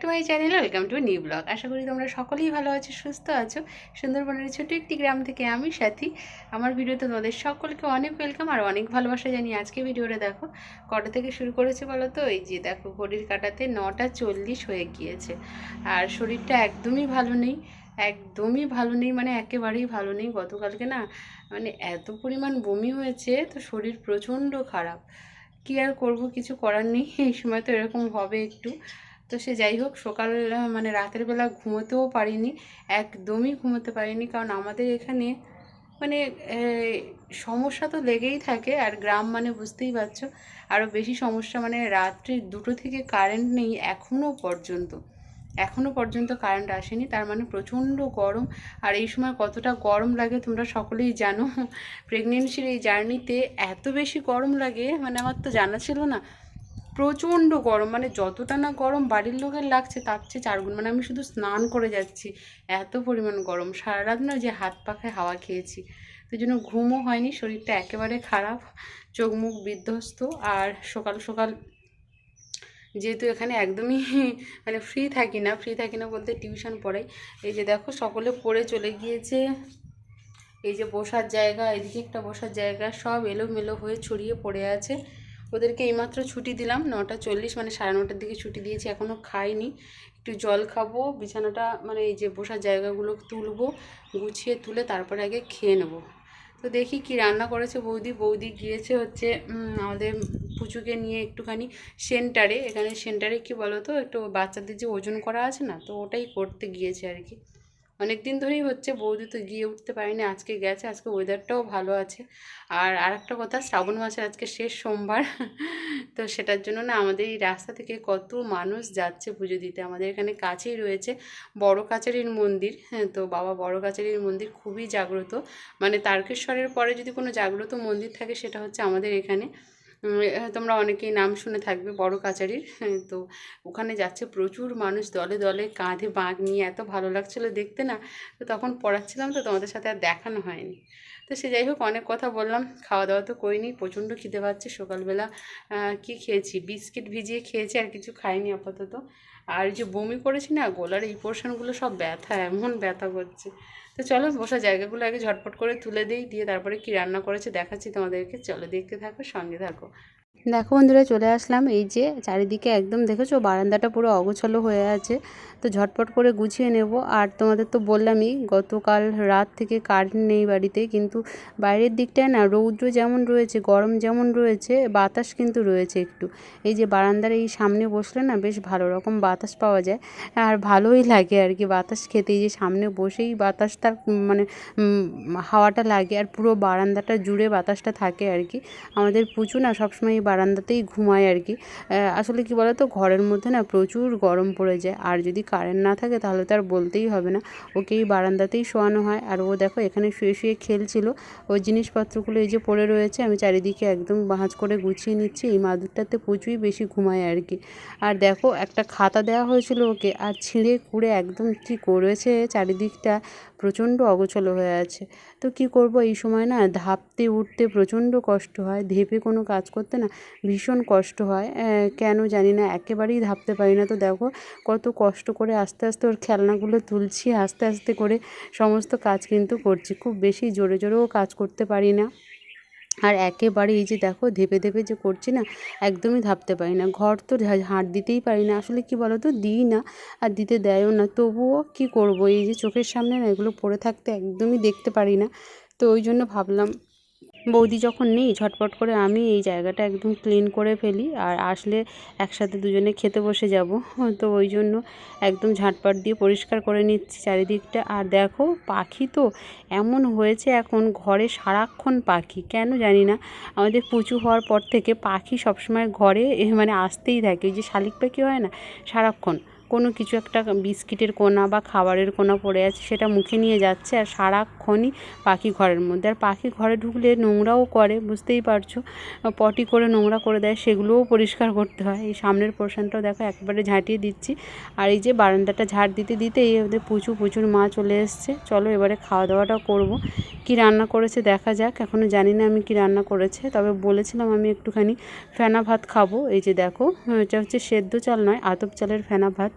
To my channel, welcome to new blog. আশা করি তোমরা সকলেই ভালো আছো, সুস্থ আছো। সুন্দরবনের ছোট একটি গ্রাম থেকে আমি সাথী। আমার ভিডিওতে তোমাদের সকলকে অনেক ওয়েলকাম আর অনেক ভালোবাসা জানি আজকে ভিডিওটা দেখো। কটা থেকে শুরু করেছে বলো তো? এই যে দেখো, ঘড়ির কাটাতে নটা চল্লিশ হয়ে গিয়েছে। আর শরীরটা একদমই ভালো নেই, একদমই ভালো নেই মানে একেবারেই ভালো নেই। গতকালকে না মানে এত পরিমাণ বমি হয়েছে, তো শরীর প্রচণ্ড খারাপ। কি আর করব, কিছু করার নেই। এই সময় তো এরকম হবে একটু। তো সে যাই হোক, সকাল মানে রাতের বেলা ঘুমোতেও পারিনি, একদমই ঘুমোতে পারিনি। কারণ আমাদের এখানে মানে সমস্যা তো লেগেই থাকে, আর গ্রাম মানে বুঝতেই পারছ। আরও বেশি সমস্যা মানে রাত্রি দুটো থেকে কারেন্ট নেই এখনও পর্যন্ত। এখনও পর্যন্ত কারেন্ট আসেনি, তার মানে প্রচণ্ড গরম। আর এই সময় কতটা গরম লাগে তোমরা সকলেই জানো। প্রেগনেন্সির এই জার্নিতে এত বেশি গরম লাগে মানে আমার তো জানা ছিল না। প্রচণ্ড গরম মানে যতটা না গরম বাড়ির লোকের লাগছে তার চেয়ে চারগুণ মানে আমি শুধু স্নান করে যাচ্ছি, এত পরিমাণ গরম। সারা রাত না যে হাত পাখায় হাওয়া খেয়েছি। তো জন্য ঘুমও হয়নি, শরীরটা একেবারে খারাপ, চোখ মুখ বিধ্বস্ত। আর সকাল সকাল যেহেতু এখানে একদমই মানে ফ্রি থাকি না ফ্রি থাকি না বলতে টিউশন পড়াই। এই যে দেখো সকলে পড়ে চলে গিয়েছে। এই যে বসার জায়গা, এদিকে একটা বসার জায়গা, সব এলোমেলো হয়ে ছড়িয়ে পড়ে আছে। ওদেরকে এইমাত্র ছুটি দিলাম, নটা চল্লিশ মানে সাড়ে নটার দিকে ছুটি দিয়েছি এখনও খাইনি। একটু জল খাব, বিছানাটা মানে এই যে বসার জায়গাগুলো তুলবো, গুছিয়ে তুলে তারপরে আগে খেয়ে নেব। তো দেখি কি রান্না করেছে বৌদি। বৌদি গিয়েছে হচ্ছে আমাদের পুচুকে নিয়ে একটুখানি সেন্টারে। এখানে সেন্টারে কি বলো তো একটু বাচ্চাদের যে ওজন করা আছে না, তো ওটাই করতে গিয়েছে আর কি। অনেক দিন ধরেই হচ্ছে বৌদি তো গিয়ে উঠতে পারেনি, আজকে গেছে, আজকে ওয়েদারটাও ভালো আছে। আর আরেকটা কথা, শ্রাবণ মাসের আজকে শেষ সোমবার, তো সেটার জন্য না আমাদের এই রাস্তা থেকে কত মানুষ যাচ্ছে পুজো দিতে। আমাদের এখানে কাছেই রয়েছে বড় কাচারির মন্দির হ্যাঁ তো বাবা বড় কাচারির মন্দির খুবই জাগ্রত। মানে তারকেশ্বরের পরে যদি কোনো জাগ্রত মন্দির থাকে সেটা হচ্ছে আমাদের এখানে। তোমরা অনেকেই নাম শুনে থাকবে বড় কাচারির। হ্যাঁ, তো ওখানে যাচ্ছে প্রচুর মানুষ দলে দলে কাঁধে বাঁক নিয়ে এত ভালো লাগছিল দেখতে না তো তখন পড়াচ্ছিলাম তো তোমাদের সাথে আর দেখানো হয়নি। তো সে যাই হোক অনেক কথা বললাম খাওয়া দাওয়া তো করিনি প্রচণ্ড খিদে পাচ্ছে সকালবেলা। কি খেয়েছি? বিস্কিট ভিজিয়ে খেয়েছি আর কিছু খাইনি আপাতত। আর যে বমি করেছি না, গোলার এই পোর্শনগুলো সব ব্যথা, এমন ব্যথা করছে। তো চলো বসা জায়গাগুলো আগে ঝটপট করে তুলে দিই, দিয়ে তারপরে কি রান্না করেছে দেখাচ্ছি তোমাদেরকে। চলো দেখতে থাকো, সঙ্গে থাকো। দেখো বন্ধুরা চলে আসলাম। এই যে চারিদিকে একদম দেখেছ, বারান্দাটা পুরো অগোছালো হয়ে আছে। তো ঝটপট করে গুছিয়ে নেব। আর তোমাদের তো বললামই, গতকাল রাত থেকে কারেন্ট নেই বাড়িতে, কিন্তু বাইরের দিকটায় না রৌদ্র যেমন রয়েছে, গরম যেমন রয়েছে, বাতাস কিন্তু রয়েছে একটু। এই যে বারান্দার এই সামনে বসলে না বেশ ভালো রকম বাতাস পাওয়া যায়। আর ভালোই লাগে আর কি বাতাস খেতে। এই যে সামনে বসেই বাতাসটা মানে হাওয়াটা লাগে। আর পুরো বারান্দাটা জুড়ে বাতাসটা থাকে আর কি। আমাদের পুচু না সবসময় বারান্দাতেই ঘুমায় আর কি। আসলে কি বলতো, ঘরের মধ্যে না প্রচুর গরম পড়ে যায়। আর যদি কারেন্ট না থাকে তাহলে তো আর বলতেই হবে না। ওকে এই বারান্দাতেই শোয়ানো হয়। আর ও দেখো এখানে শুয়ে শুয়ে খেলছিল। ওই জিনিসপত্রগুলো এই যে পড়ে রয়েছে, আমি চারিদিকে একদম ভাঁজ করে গুছিয়ে নিচ্ছি। এই মাদুরটাতে প্রচুরই বেশি ঘুমায় আর কি। আর দেখো একটা খাতা দেওয়া হয়েছিল ওকে। আর ছিঁড়ে কুড়ে একদম কি করেছে চারিদিকটা। প্রচণ্ড অগোছলো হয়ে আছে। তো কি করব? এই সময় না ধাপতে, উঠতে প্রচণ্ড কষ্ট হয়। ধেপে কোনো কাজ করতে না ভীষণ কষ্ট হয়। কেন জানি না, একেবারেই ধাপতে পারি না। তো দেখো কত কষ্ট করে আস্তে আস্তে ওর খেলনাগুলো তুলছি, আস্তে আস্তে করে সমস্ত কাজ কিন্তু করছি। খুব বেশি জোরে, জোরেও কাজ করতে পারি না। আর একেবারে এই যে দেখো ধেপে ধেপে যে করছি না, একদমই ধাপতে পারি না। ঘর তো হাঁট দিতেই পারি না। আসলে কি বলো তো দিই না আর দিতে দেয়ও না। তবুও কি করব? এই যে চোখের সামনে না এগুলো পড়ে থাকতে একদমই দেখতে পারি না। তো ওই জন্য ভাবলাম বৌদি যখন নেই, ঝটপট করে আমি এই জায়গাটা একদম ক্লিন করে ফেলি আর আসলে একসাথে দুজনে খেতে বসে যাব। তো ওই জন্য একদম ঝাঁটপাট দিয়ে পরিষ্কার করে নিচ্ছি চারিদিকটা। আর দেখো, পাখি তো এমন হয়েছে এখন ঘরে সারাক্ষণ পাখি, কেন জানি না? আমাদের পুচু হওয়ার পর থেকে পাখি সবসময় ঘরে মানে আসতেই থাকে। ওই যে শালিক পাখি হয় না, সারাক্ষণ। কোনো কিছু একটা বিস্কিটের কোনা বা খাবারের কোনা পড়ে আছে, সেটা মুখে নিয়ে যাচ্ছে আর সারাক্ষণই পাখি ঘরের মধ্যে। আর পাখি ঘরে ঢুকলে নোংরাও করে, বুঝতেই পারছ? পটি করে নোংরা করে দেয়, সেগুলোও পরিষ্কার করতে হয়। এই সামনের পোর্শনটাও দেখো, একবারে ঝাঁটিয়ে দিচ্ছি। আর এই যে বারান্দাটা ঝাড় দিতে দিতে এই ওদের প্রচুর প্রচুর মা চলে এসছে। চলো এবারে খাওয়া দাওয়াটাও করব। কি রান্না করেছে দেখা যাক এখনও জানি না আমি কি রান্না করেছে। তবে বলেছিলাম আমি একটুখানি ফেনা ভাত খাব। এই যে দেখো, এটা হচ্ছে সেদ্ধ চাল নয়, আতপ চালের ফেনা ভাত।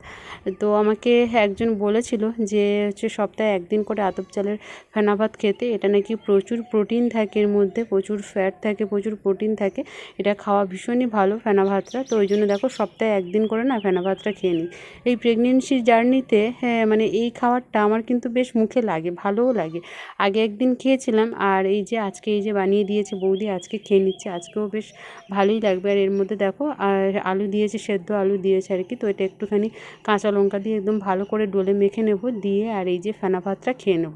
তো আমাকে একজন বলেছিল যে, হচ্ছে সপ্তাহে একদিন করে আতপ চালের ফেনা ভাত খেতে, এটা নাকি প্রচুর প্রোটিন থাকে এর মধ্যে, প্রচুর ফ্যাট থাকে, প্রচুর প্রোটিন থাকে, এটা খাওয়া ভীষণই ভালো ফেনা ভাতটা। তো ওই জন্য দেখো সপ্তাহে একদিন করে না ফেনা ভাতটা খেয়ে নিই। এই প্রেগনেন্সির জার্নিতে হ্যাঁ মানে এই খাবারটা আমার কিন্তু বেশ মুখে লাগে, ভালোও লাগে। আগে একদিন খেয়েছিলাম, আর এই যে আজকে এই যে বানিয়ে দিয়েছে বৌদি, আজকে খেয়ে নিচ্ছে, আজকেও বেশ ভালোই লাগবে। আর এর মধ্যে দেখো, আর আলু দিয়েছে, সেদ্ধ আলু দিয়েছে আর কি তো এটা একটুখানি কাঁচা লঙ্কা দিয়ে একদম ভালো করে ডলে মেখে নেব, দিয়ে আর এই যে ফেনা ভাতটা খেয়ে নেব।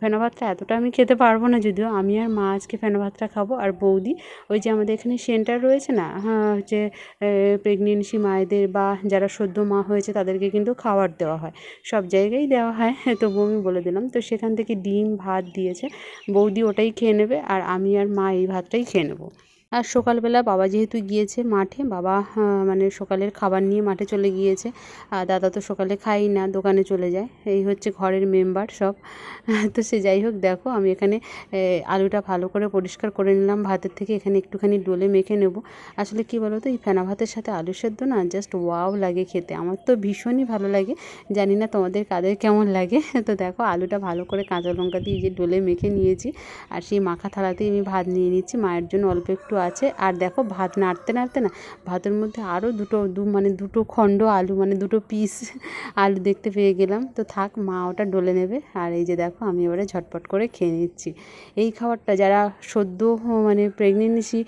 ফেনা ভাতটা এতটা আমি খেতে পারব না, যদিও আমি আর মা আজকে ফেনা ভাতটা খাব আর বৌদি, ওই যে আমাদের এখানে সেন্টার রয়েছে না হ্যাঁ হচ্ছে প্রেগনেন্সি মায়েদের বা যারা সদ্য মা হয়েছে তাদেরকে কিন্তু খাবার দেওয়া হয়। সব জায়গায় দেওয়া হয় তবু আমি বলে দিলাম। তো সেখান থেকে ডিম, ভাত দিয়েছে, বৌদি ওটাই খেয়ে নেবে আর আমি আর মা এই ভাতটাই খেয়ে নেব। আর সকালবেলা বাবা যেহেতু গিয়েছে মাঠে, বাবা মানে সকালের খাবার নিয়ে মাঠে চলে গিয়েছে। আর দাদা তো সকালে খাই না, দোকানে চলে যায়। এই হচ্ছে ঘরের মেম্বার সব। তো সে যাই হোক, দেখো আমি এখানে আলুটা ভালো করে পরিষ্কার করে নিলাম। ভাতের থেকে এখানে একটুখানি ডোলে মেখে নেব। আসলে কি বলো তো এই ফেনা ভাতের সাথে আলু সেদ্ধ না জাস্ট ওয়াও লাগে খেতে। আমার তো ভীষণই ভালো লাগে। জানি না তোমাদের কাদের কেমন লাগে। তো দেখো আলুটা ভালো করে কাঁচা লঙ্কা দিয়ে যে ডোলে মেখে নিয়েছি। আর সেই মাখা থালাতেই আমি ভাত নিয়ে নিচ্ছি। মায়ের জন্য অল্প একটু আছে। আর দেখো ভাত নাড়তে নাড়তে না, ভাতের মধ্যে আরও দুটো, দু মানে দুটো খণ্ড আলু মানে দুটো পিস আলু দেখতে পেয়ে গেলাম। তো থাক, মা ওটা ডলে নেবে। আর এই যে দেখো, আমি এবারে ঝটপট করে খেয়ে নিচ্ছি। এই খাবারটা যারা সদ্য মানে প্রেগনেন্সি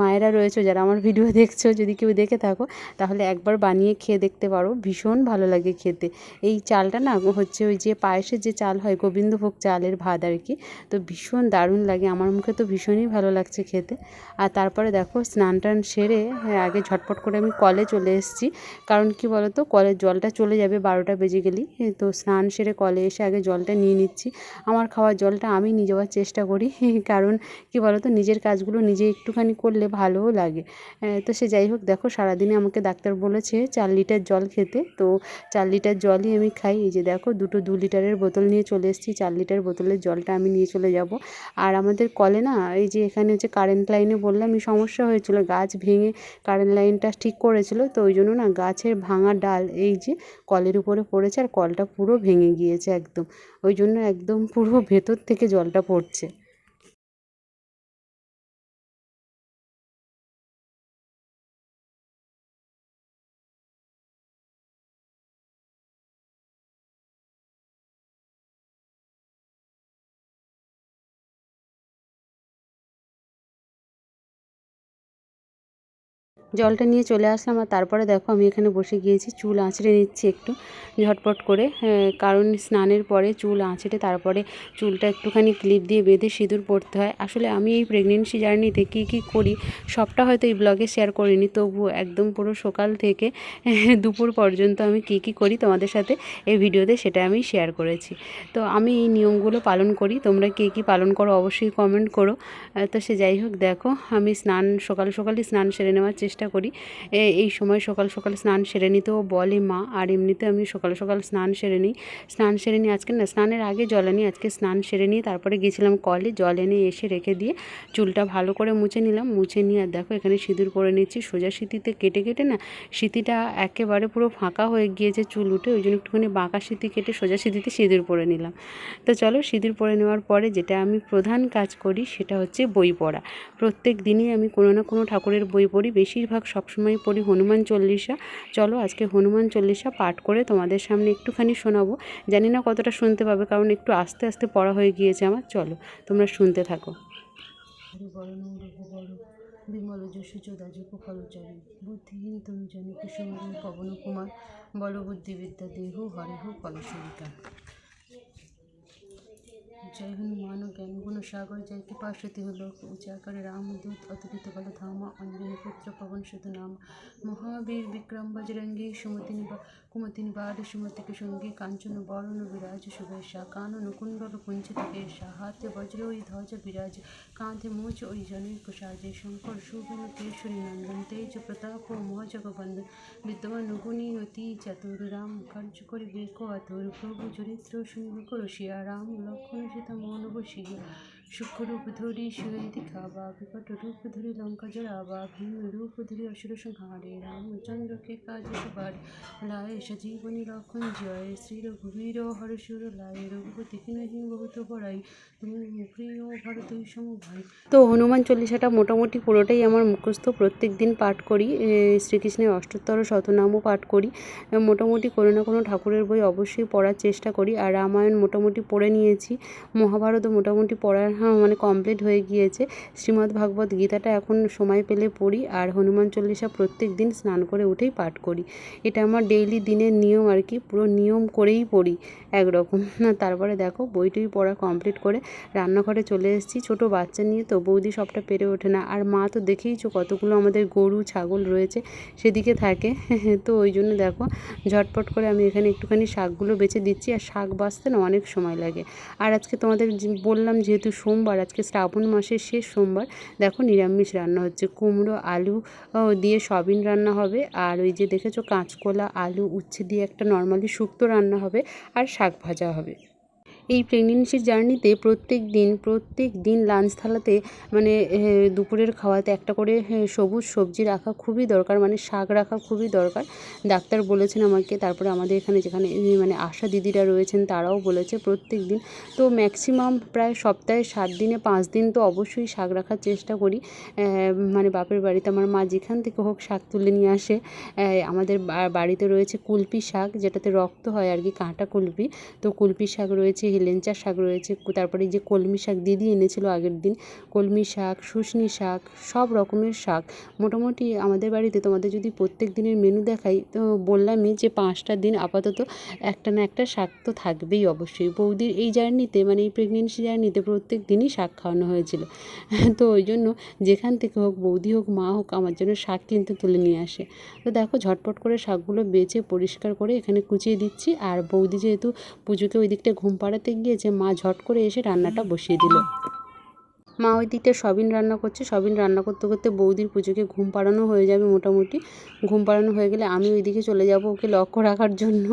মায়েরা রয়েছে, যারা আমার ভিডিও দেখছ, যদি কেউ দেখে থাকো, তাহলে একবার বানিয়ে খেয়ে দেখতে পারো। ভীষণ ভালো লাগে খেতে। এই চালটা না হচ্ছে ওই যে পায়েসের যে চাল হয়, গোবিন্দভোগ চালের ভাত আর কি, তো ভীষণ দারুণ লাগে। আমার মুখে তো ভীষণই ভালো লাগছে খেতে। আর তারপরে দেখো স্নান টান সেরে হ্যাঁ, আগে ঝটপট করে আমি কলে চলে এসেছি। কারণ কি বলতো কলের জলটা চলে যাবে বারোটা বেজে গেলেই। তো স্নান সেরে কলে এসে আগে জলটা নিয়ে নিচ্ছি। আমার খাওয়ার জলটা আমি নিয়ে যাওয়ার চেষ্টা করি। কারণ কি বলতো নিজের কাজগুলো নিজে একটুখানি করলে ভালোও লাগে। তো সে যাই হোক দেখো সারাদিনে আমাকে ডাক্তার বলেছে চার লিটার জল খেতে। তো চার লিটার জলই আমি খাই। এই যে দেখো দুটো দু লিটারের বোতল নিয়ে চলে এসেছি। চার লিটার বোতলের জলটা আমি নিয়ে চলে যাব। আর আমাদের কলে না এই যে এখানে হচ্ছে কারেন্ট লাইনে বললাম সমস্যা হয়েছিল, গাছ ভেঙে কারেন্ট লাইনটা ঠিক করেছিল, তো ওই জন্য না গাছের ভাঙা ডাল এই যে কলের উপরে পড়েছে আর কলটা পুরো ভেঙে গিয়েছে একদম। ওই জন্য একদম পুরো ভেতর থেকে জলটা পড়ছে। জলটা নিয়ে চলে আসলাম আর তারপরে দেখো আমি এখানে বসে গিয়েছি, চুল আঁচড়ে নিচ্ছি একটু, ঝটপট করে। কারণ স্নানের পরে চুল আঁচড়ে তারপরে চুলটা একটুখানি ক্লিপ দিয়ে বেঁধে সিঁদুর পড়তে হয়। আসলে আমি এই প্রেগনেন্সি জার্নিতে কী কী করি, সবটা হয়তো এই ব্লগে শেয়ার করিনি, তবুও একদম পুরো সকাল থেকে, দুপুর পর্যন্ত আমি কী কী করি তোমাদের সাথে এই ভিডিওতে সেটা আমি শেয়ার করেছি। তো আমি এই নিয়মগুলো পালন করি, তোমরা কে কী পালন করো অবশ্যই কমেন্ট করো। তো সে যাই হোক, দেখো আমি স্নান, সকাল সকালই স্নান সেরে নেওয়ার চেষ্টা চেষ্টা করি। এই সময় সকাল সকাল স্নান সেরে নিতেও বলে মা, আর এমনিতে আমি সকাল সকাল স্নান সেরে নিই। স্নান সেরে নিই আজকে না, স্নানের আগে জল আনি, আজকে স্নান সেরে নিই তারপরে গেছিলাম কলে, জল এনে এসে রেখে দিয়ে চুলটা ভালো করে মুছে নিলাম। মুছে নিয়ে আর দেখো এখানে সিঁদুর পরে নিচ্ছি, সোজা সিঁতিতে কেটে কেটে না সিঁতিটা একেবারে পুরো ফাঁকা হয়ে গিয়েছে চুল উঠে, ওই জন্য একটুখানি বাঁকা সিঁতি কেটে সোজা সিঁতিতে সিঁদুর পরে নিলাম। তো চলো সিঁদুর পরে নেওয়ার পরে যেটা আমি প্রধান কাজ করি সেটা হচ্ছে বই পড়া। প্রত্যেক দিনই আমি কোনো না কোনো ঠাকুরের বই পড়ি, বেশিরভাগ বেশিরভাগ সবসময় পড়ি হনুমান চল্লিশা। চলো আজকে হনুমান চল্লিশা পাঠ করে তোমাদের সামনে একটুখানি শোনাবো। জানি না কতটা শুনতে পাবে, কারণ একটু আস্তে আস্তে পড়া হয়ে গিয়েছে আমার। চলো, তোমরা শুনতে থাকো। বিমল, যশু চোদাযুক ফলচারী বুদ্ধিহীন তুমি জানি কুসুম, পবন, কুমার বল বুদ্ধিবিদ্যা দেহ হরিহ কলসরিকা জয় হনুমান জ্ঞান গুণ সাগর জয় কৃপাশতি হল উচাকারে রামদূত অতুলিত বল ধামা, অঞ্জনী পুত্র, পবন সুত, নাম। মহাবীর বিক্রম, বজরঙ্গী, সুমতি কুমতি নিবাদ সুমতিকে সঙ্গী কাঞ্চন, বরণ, বিরাজ শুভেশা কানন কুণ্ডল কুঞ্চিত কেশা হাতে বজ্র ওই ধ্বজ বিরাজ। কাঁধে মোচ ওই জনের কুশাজে শঙ্কর সুবন কেশরী, নন্দন, তেজ, প্রতাপ ও মজগবন্দন বিদ্যমান গুণী অতি চাতুর। রাম কার্য করি বেক আতুর। প্রভু চরিত্র সুন্দর করসিয়া রাম লক্ষণ মন বসিয়া সূক্ষ্মরূপ ধরি শুয়ে দিখাবা বিকট রূপ ধরি লঙ্কা জড়াবা ভীম রূপ ধরি অসুর সংহারে রামচন্দ্রকে কাজ সবার লায় সজীবনী লক্ষণ জয় শ্রী রঘুবীর হরসুর লায় রঘুপতি কিনহি বহুত বড়াই তুমি প্রিয় ভারতই সম ভাই তো হনুমান চল্লিশাটা মোটামুটি পুরোটাই আমার মুখস্থ। প্রত্যেক দিন পাঠ করি শ্রীকৃষ্ণের অষ্টোত্তর শতনামও পাঠ করি। মোটামুটি কোনো না কোনো ঠাকুরের বই অবশ্যই পড়ার চেষ্টা করি। আর রামায়ণ মোটামুটি পড়ে নিয়েছি। মহাভারতও মোটামুটি পড়ার মানে কমপ্লিট হয়ে গিয়েছে। শ্রীমদ্ ভাগবত গীতাটা এখন সময় পেলে পড়ি আর হনুমান চল্লিশা প্রত্যেক দিন স্নান করে উঠেই পাঠ করি। এটা আমার ডেইলি দিনের নিয়ম আর কি, পুরো নিয়ম করেই পড়ি একরকম। তারপরে দেখো বইটই পড়া কমপ্লিট করে রান্নাঘরে চলে এসেছি। ছোটো বাচ্চা নিয়ে তো বৌদি সবটা পেরে ওঠে না। আর মা তো দেখেইছো কতগুলো আমাদের গরু, ছাগল রয়েছে, সেদিকে থাকে। তো ওই জন্য দেখো ঝটপট করে আমি এখানে একটুখানি শাকগুলো বেছে দিচ্ছি। আর শাক বাছতে না অনেক সময় লাগে। আর আজকে তোমাদের বললাম, যেহেতু সোমবার, আজকে শ্রাবণ মাসের শেষ সোমবার, দেখো নিরামিষ রান্না হচ্ছে। কুমড়ো, আলু দিয়ে সবিন রান্না হবে। আর ওই যে দেখেছ, কাঁচকলা, আলু, উচ্ছে দিয়ে একটা নর্মালি শুক্তো রান্না হবে। আর শাক ভাজা হবে। এই প্রেগনেন্সির জার্নিতে প্রত্যেক দিন প্রত্যেক দিন লাঞ্চ থালাতে মানে দুপুরের খাওয়াতে একটা করে সবুজ সবজি রাখা খুবই দরকার মানে শাক রাখা খুবই দরকার। ডাক্তার বলেছেন আমাকে, তারপরে আমাদের এখানে যেখানে মানে আশা দিদিরা রয়েছেন, তারাও বলেছে প্রত্যেক দিন। তো ম্যাক্সিমাম প্রায় সপ্তাহে সাত দিনে পাঁচ দিন তো অবশ্যই শাক রাখার চেষ্টা করি। মানে বাপের বাড়িতে আমার মা যেখান থেকে হোক শাক তুলে নিয়ে আসে। আমাদের বাড়িতে রয়েছে কুলপি শাক, যেটাতে রক্ত হয় আর কি, কাঁটা কুলপি। তো কুলপি শাক রয়েছে হেলেঞ্চা শাক রয়েছে তারপরে যে কলমি শাক দিদি এনেছিল আগের দিন, কলমি শাক, শুশনি শাক, সব রকমের শাক। মোটামুটি আমাদের বাড়িতে তোমাদের যদি প্রত্যেক দিনের মেনু দেখাই, তো বললামই যে পাঁচটা দিন আপাতত একটা না একটা শাক তো থাকবেই অবশ্যই। বৌদির এই জার্নিতে মানে এই প্রেগনেন্সি জার্নিতে প্রত্যেক দিনই শাক খাওয়ানো হয়েছিল। তো ওই জন্য যেখান থেকে হোক, বৌদি হোক, মা হোক, আমার জন্য শাক কিন্তু তুলে নিয়ে আসে। তো দেখো, ঝটপট করে শাকগুলো বেছে পরিষ্কার করে এখানে কুচিয়ে দিচ্ছি। আর বৌদি যেহেতু পুজোকে ওই দিকটা ঘুম পাড়াতে গিয়েছে মা ঝট করে এসে রান্নাটা বসিয়ে দিল। মা ওই দিকটা সবিন রান্না করছে, সবিন রান্না করতে করতে বৌদির পুজোকে ঘুম পাড়ানো হয়ে যাবে মোটামুটি। ঘুম পাড়ানো হয়ে গেলে আমি ওইদিকে চলে যাব ওকে লক্ষ্য রাখার জন্য।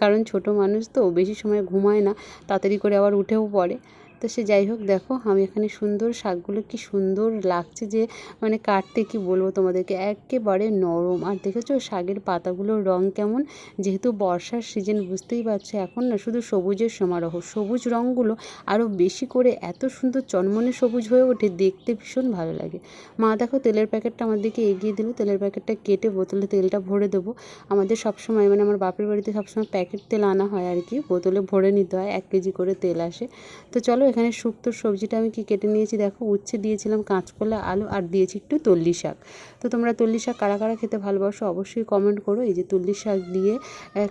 কারণ ছোট মানুষ তো, বেশি সময় ঘুমায় না, তাড়াতাড়ি করে আবার উঠেও পড়ে। তো সে যাই হোক, দেখো আমি এখানে সুন্দর শাকগুলো কি সুন্দর লাগছে যে মানে কাটতে কি বলব তোমাদেরকে? একেবারে নরম। আর দেখেছ শাকের পাতাগুলোর রং কেমন? যেহেতু বর্ষার সিজন বুঝতেই পারছ এখন না শুধু সবুজের সমারোহ। সবুজ রঙগুলো আরও বেশি করে এত সুন্দর চনমনে সবুজ হয়ে ওঠে, দেখতে ভীষণ ভালো লাগে। মা দেখো তেলের প্যাকেটটা আমার দিকে এগিয়ে দিল, তেলের প্যাকেটটা কেটে বোতলে তেলটা ভরে দেবো। আমাদের সবসময় মানে আমার বাপের বাড়িতে সবসময় প্যাকেট তেল আনা হয় আর কি, বোতলে ভরে নিতে হয়, এক কেজি করে তেল আসে। তো চলো এখানে শুক্তো সবজিটা আমি কি কেটে নিয়েছি? দেখো, উচ্ছে দিয়েছিলাম, কাঁচকলা, আলু, আর দিয়েছি একটু তল্লি শাক। তো তোমরা তল্লি শাক কারা কারা খেতে ভালোবাসো অবশ্যই কমেন্ট করো। এই যে তল্লি শাক দিয়ে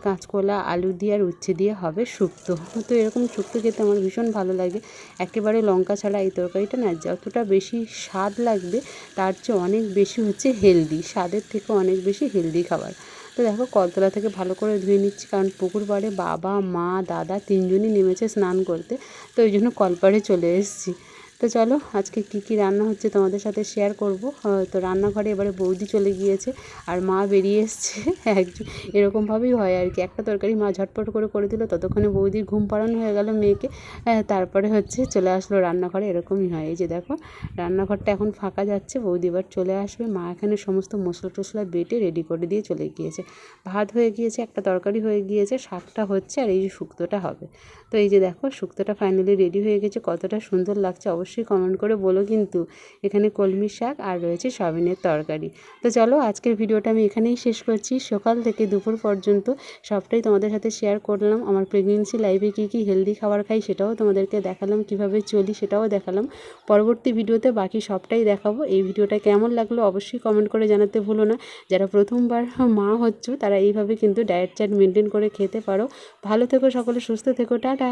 কাঁচকলা, আলু দিয়ে, আর উচ্ছে দিয়ে হবে শুক্তো। তো এরকম শুক্তো খেতে আমার ভীষণ ভালো লাগে। একেবারে লঙ্কা ছাড়া এই তরকারিটা না যতটা বেশি স্বাদ লাগবে, তার চেয়ে অনেক বেশি হচ্ছে হেলদি। স্বাদের থেকে অনেক বেশি হেলদি খাবার। তো দেখো কলতলা থেকে ভালো করে ধুয়ে নিচ্ছি, কারণ পুকুর পাড়ে বাবা, মা, দাদা তিনজনই নেমেছে স্নান করতে। তো ওই জন্য কলপাড়ে চলে এসেছি। তো চলো, আজকে কি কি রান্না হচ্ছে তোমাদের সাথে শেয়ার করব। তো রান্নাঘরে এবারে বৌদি চলে গিয়েছে আর মা বেরিয়ে এসছে। একজন, এরকমভাবেই হয় আর কি। একটা তরকারি মা ঝটপট করে করে দিল, ততক্ষণে বৌদির ঘুম পাড়ানো হয়ে গেল মেয়েকে। তারপরে হচ্ছে চলে আসলো রান্নাঘরে, এরকমই হয়। এই যে দেখো, রান্নাঘরটা এখন ফাঁকা যাচ্ছে, বৌদি এবার চলে আসবে। মা এখানে সমস্ত মশলা টশলা বেটে রেডি করে দিয়ে চলে গিয়েছে। ভাত হয়ে গিয়েছে, একটা তরকারি হয়ে গিয়েছে, শাকটা হচ্ছে আর এই যে শুক্তোটা হবে। তো এই যে দেখো, শুক্তোটা ফাইনালি রেডি হয়ে গেছে, কতটা সুন্দর লাগছে, অবশ্যই অবশ্যই কমেন্ট করে বলো কিন্তু এখানে কলমি শাক আর রয়েছে সয়াবিনের তরকারি। তো চলো আজকের ভিডিওটা আমি এখানেই শেষ করছি। সকাল থেকে দুপুর পর্যন্ত সবটাই তোমাদের সাথে শেয়ার করলাম। আমার প্রেগনেন্সি লাইফে কী কী হেলদি খাবার খাই সেটাও তোমাদেরকে দেখালাম, কীভাবে চলি সেটাও দেখালাম। পরবর্তী ভিডিওতে বাকি সবটাই দেখাবো। এই ভিডিওটা কেমন লাগল অবশ্যই কমেন্ট করে জানাতে ভুলো না। যারা প্রথমবার মা হচ্ছ, তারা এইভাবে কিন্তু ডায়েট চার্ট মেনটেন করে খেতে পারো। ভালো থেকো সকলে, সুস্থ থেকো, টাটা।